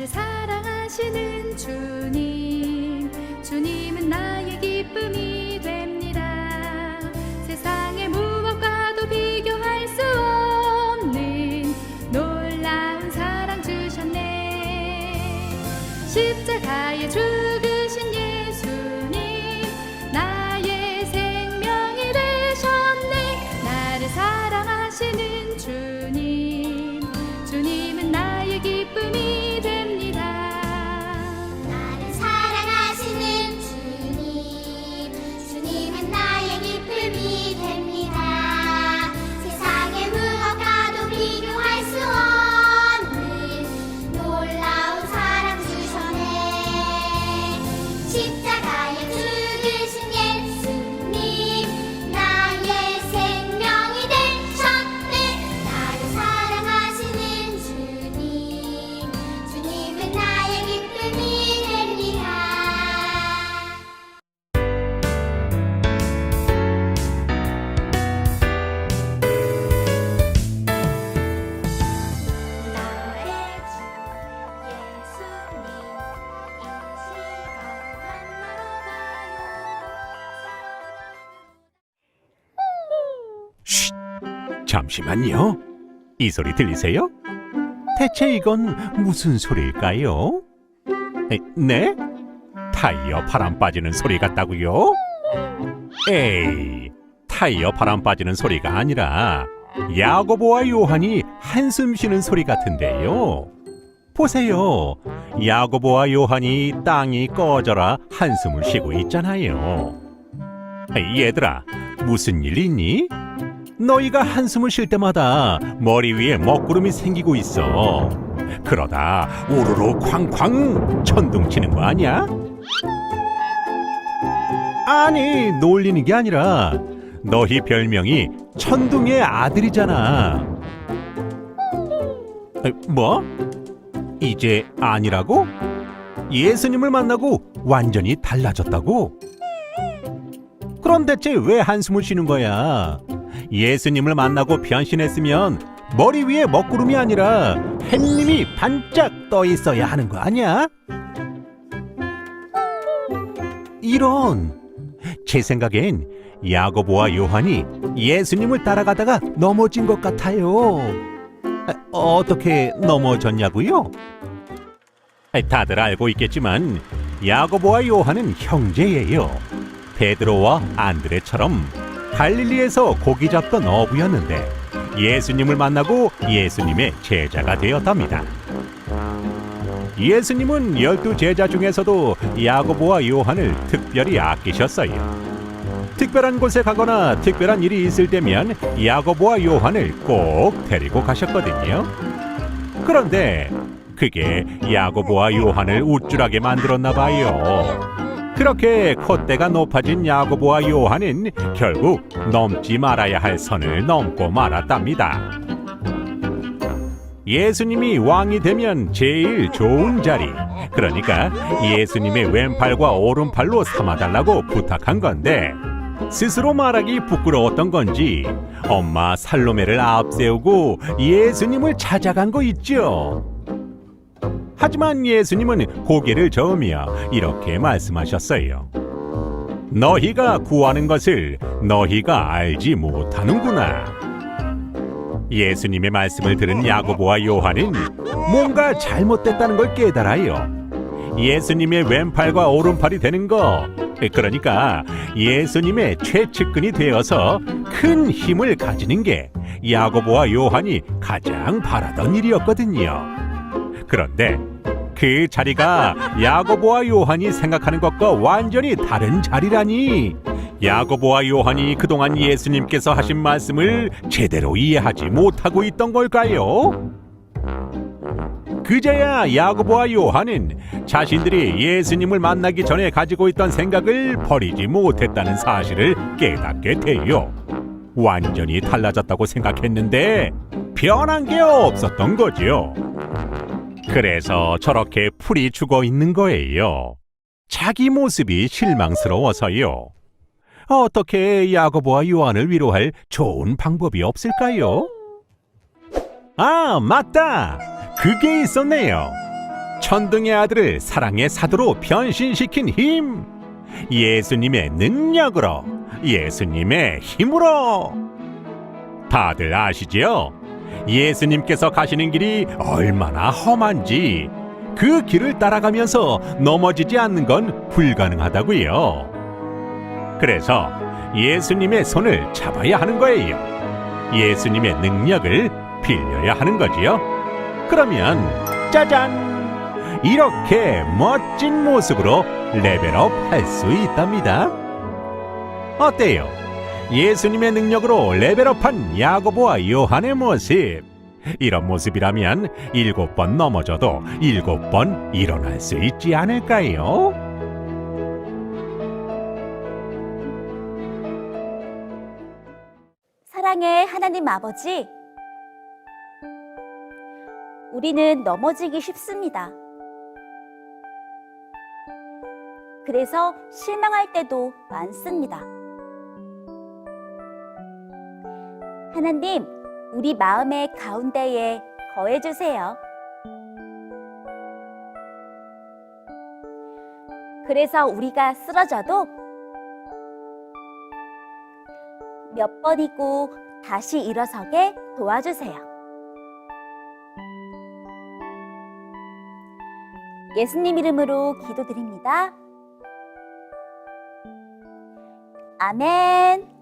나를 사랑하시는 주님 주님은 나의 기쁨이 됩니다. 세상의 무엇과도 비교할 수 없는 놀라운 사랑 주셨네. 십자가에 죽으신 잠시만요. 이 소리 들리세요? 대체 이건 무슨 소리일까요? 에, 네? 타이어 바람 빠지는 소리 같다고요? 에이, 타이어 바람 빠지는 소리가 아니라 야고보와 요한이 한숨 쉬는 소리 같은데요. 보세요. 야고보와 요한이 땅이 꺼져라 한숨을 쉬고 있잖아요. 얘들아, 무슨 일 있니? 너희가 한숨을 쉴 때마다 머리 위에 먹구름이 생기고 있어. 그러다 우르르 쾅쾅 천둥 치는 거 아니야? 아니, 놀리는 게 아니라 너희 별명이 천둥의 아들이잖아. 에, 뭐? 이제 아니라고? 예수님을 만나고 완전히 달라졌다고? 그럼 대체 왜 한숨을 쉬는 거야? 예수님을 만나고 변신했으면 머리 위에 먹구름이 아니라 햇님이 반짝 떠 있어야 하는 거 아니야? 이런 제 생각엔 야고보와 요한이 예수님을 따라가다가 넘어진 것 같아요. 아, 어떻게 넘어졌냐고요? 아, 다들 알고 있겠지만 야고보와 요한은 형제예요. 베드로와 안드레처럼 갈릴리에서 고기 잡던 어부였는데 예수님을 만나고 예수님의 제자가 되었답니다. 예수님은 열두 제자 중에서도 야고보와 요한을 특별히 아끼셨어요. 특별한 곳에 가거나 특별한 일이 있을 때면 야고보와 요한을 꼭 데리고 가셨거든요. 그런데 그게 야고보와 요한을 우쭐하게 만들었나 봐요. 그렇게 콧대가 높아진 야고보와 요한은 결국 넘지 말아야 할 선을 넘고 말았답니다. 예수님이 왕이 되면 제일 좋은 자리, 그러니까 예수님의 왼팔과 오른팔로 삼아달라고 부탁한 건데 스스로 말하기 부끄러웠던 건지 엄마 살로메를 앞세우고 예수님을 찾아간 거 있죠. 하지만 예수님은 고개를 저으며 이렇게 말씀하셨어요. 너희가 구하는 것을 너희가 알지 못하는구나. 예수님의 말씀을 들은 야고보와 요한은 뭔가 잘못됐다는 걸 깨달아요. 예수님의 왼팔과 오른팔이 되는 거, 그러니까 예수님의 최측근이 되어서 큰 힘을 가지는 게 야고보와 요한이 가장 바라던 일이었거든요. 그런데 그 자리가 야고보와 요한이 생각하는 것과 완전히 다른 자리라니. 야고보와 요한이 그동안 예수님께서 하신 말씀을 제대로 이해하지 못하고 있던 걸까요? 그제야 야고보와 요한은 자신들이 예수님을 만나기 전에 가지고 있던 생각을 버리지 못했다는 사실을 깨닫게 돼요. 완전히 달라졌다고 생각했는데 변한 게 없었던 거죠. 그래서 저렇게 풀이 죽어 있는 거예요. 자기 모습이 실망스러워서요. 어떻게 야고보와 요한을 위로할 좋은 방법이 없을까요? 아, 맞다. 그게 있었네요. 천둥의 아들을 사랑의 사도로 변신시킨 힘. 예수님의 능력으로, 예수님의 힘으로. 다들 아시지요? 예수님께서 가시는 길이 얼마나 험한지 그 길을 따라가면서 넘어지지 않는 건 불가능하다고요. 그래서 예수님의 손을 잡아야 하는 거예요. 예수님의 능력을 빌려야 하는 거지요. 그러면 짜잔! 이렇게 멋진 모습으로 레벨업 할 수 있답니다. 어때요? 예수님의 능력으로 레벨업한 야고보와 요한의 모습. 이런 모습이라면 일곱 번 넘어져도 일곱 번 일어날 수 있지 않을까요? 사랑의 하나님 아버지, 우리는 넘어지기 쉽습니다. 그래서 실망할 때도 많습니다. 하나님, 우리 마음의 가운데에 거해주세요. 그래서 우리가 쓰러져도 몇 번이고 다시 일어서게 도와주세요. 예수님 이름으로 기도드립니다. 아멘.